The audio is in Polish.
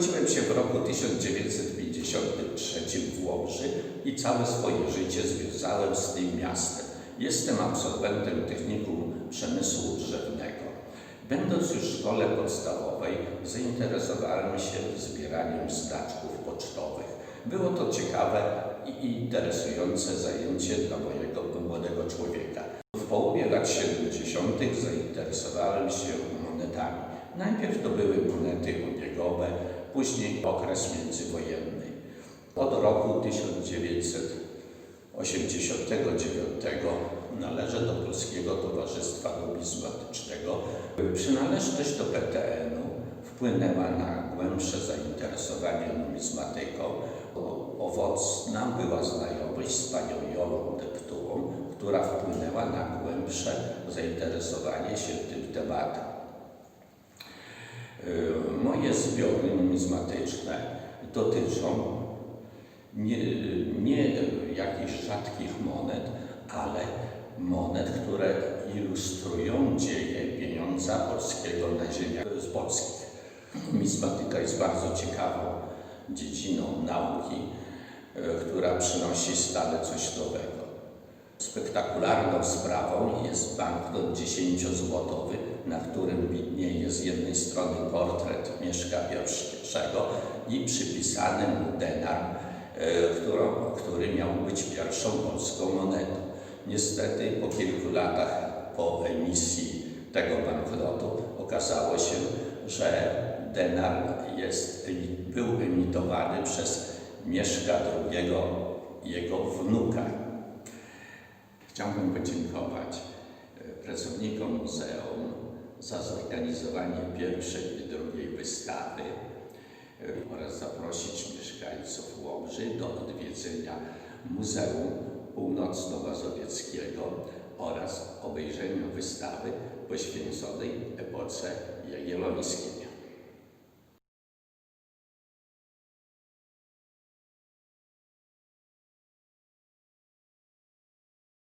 Urodziłem się w roku 1953 w Łomży i całe swoje życie związałem z tym miastem. Jestem absolwentem Technikum Przemysłu Drzewnego. Będąc już w szkole podstawowej, zainteresowałem się zbieraniem znaczków pocztowych. Było to ciekawe i interesujące zajęcie dla mojego młodego człowieka. W połowie lat 70. zainteresowałem się monetami. Najpierw to były monety obiegowe, później okres międzywojenny. Od roku 1989 należę do Polskiego Towarzystwa Numizmatycznego. Przynależność do PTN-u wpłynęła na głębsze zainteresowanie numizmatyką. Owocna była znajomość z panią Jolą Deptułą, która wpłynęła na głębsze zainteresowanie się tym tematem. Moje zbiory numizmatyczne dotyczą nie, nie jakichś rzadkich monet, ale monet, które ilustrują dzieje pieniądza polskiego na ziemiach polskich. Numizmatyka jest bardzo ciekawą dziedziną nauki, e, która przynosi stale coś nowego. Spektakularną sprawą jest banknot 10-złotowy, na z jednej strony portret Mieszka I i przypisany mu denar, e, którą, który miał być pierwszą polską monetą. Niestety po kilku latach po emisji tego banknotu okazało się, że denar jest, był emitowany przez Mieszka II, jego wnuka. Chciałbym podziękować e, pracownikom muzeum za zorganizowanie pierwszej i drugiej wystawy e, oraz zaprosić mieszkańców Łomży do odwiedzenia Muzeum Północno-Mazowieckiego oraz obejrzenia wystawy poświęconej epoce jagiellońskiej.